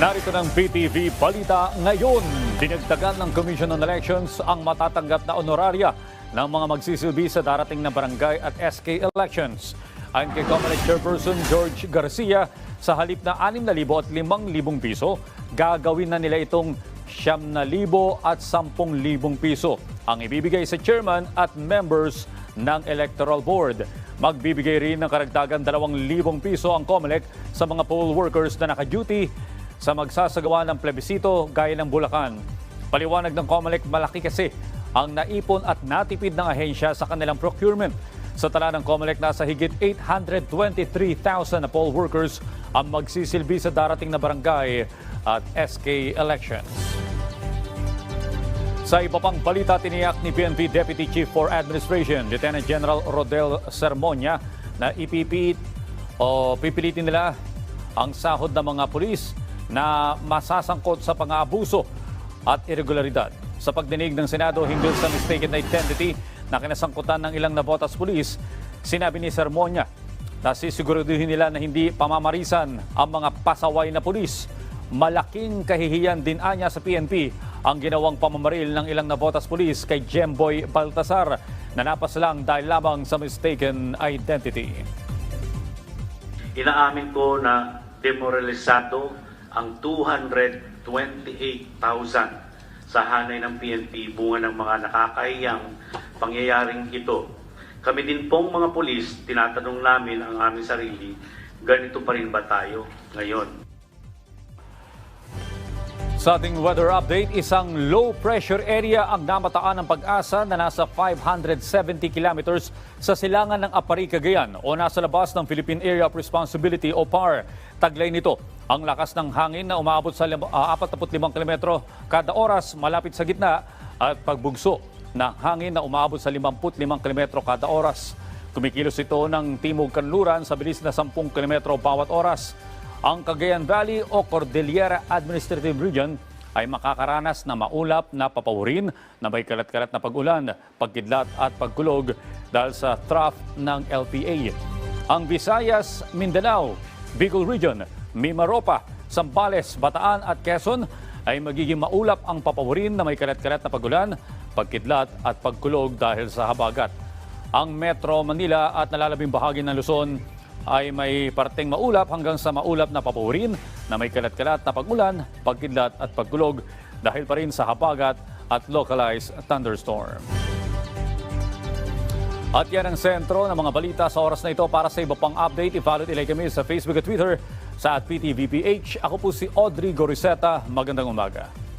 Narito ng PTV Balita ngayon. Dinagdagan ng Commission on Elections ang matatanggap na honoraria ng mga magsisilbi sa darating na barangay at SK elections. Ayon kay Comelec Chairperson George Garcia, sa halip na 6,000 at 5,000 piso, gagawin na nila itong 7,000 at 10,000 piso ang ibibigay sa chairman at members ng Electoral Board. Magbibigay rin ng karagdagan 2,000 piso ang COMELEC sa mga poll workers na naka-duty sa magsasagawa ng plebisito gaya ng Bulacan. Paliwanag ng COMELEC, malaki kasi ang naipon at natipid ng ahensya sa kanilang procurement. Sa tala ng COMELEC, nasa higit 823,000 na poll workers ang magsisilbi sa darating na barangay at SK elections. Sa iba pang balita, tiniyak ni PNP Deputy Chief for Administration, Lieutenant General Rodel Sermonia, na ipipiit o pipilitin nila ang sahod ng mga pulis na masasangkot sa pang-aabuso at irregularidad. Sa pagdinig ng Senado hinggil sa mistaken identity na kinasangkutan ng ilang nabotas pulis, sinabi ni Sermonia na sisiguraduhin nila na hindi pamamarisan ang mga pasaway na pulis. Malaking kahihiyan din anya sa PNP ang ginawang pamamaril ng ilang nabotas pulis kay Jemboy Baltasar na napaslang dahil lamang sa mistaken identity. Inaamin ko na demoralisado ang 228,000 sa hanay ng PNP bunga ng mga nakakahiyang pangyayaring ito. Kami din pong mga pulis, tinatanong namin ang aming sarili, ganito pa rin ba tayo ngayon? Sa ating weather update, isang low pressure area ang namataan ng pag-asa na nasa 570 kilometers sa silangan ng Apari, Cagayan o nasa labas ng Philippine Area of Responsibility o PAR. Taglay nito ang lakas ng hangin na umabot sa lim- ah, 45 kilometro kada oras malapit sa gitna at pagbugso ng hangin na umabot sa 55 kilometro kada oras. Kumikilos ito ng timog kanluran sa bilis na 10 kilometro bawat oras. Ang Cagayan Valley o Cordillera Administrative Region ay makakaranas na maulap na papawirin na may kalat-kalat na pag-ulan, pagkidlat at pagkulog dahil sa trough ng LPA. Ang Visayas, Mindanao, Bicol Region, Mimaropa, Sambales, Bataan at Quezon ay magiging maulap ang papawirin na may kalat-kalat na pag-ulan, pagkidlat at pagkulog dahil sa habagat. Ang Metro Manila at nalalabing bahagi ng Luzon ay may parteng maulap hanggang sa maulap na papawirin na may kalat-kalat na pagulan, pagkidlat at pagkulog dahil pa rin sa habagat at localized thunderstorm. At yan ang sentro ng mga balita sa oras na ito para sa iba pang update. I-follow nila kami sa Facebook at Twitter sa at PTVPH. Ako po si Audrey Goriseta. Magandang umaga.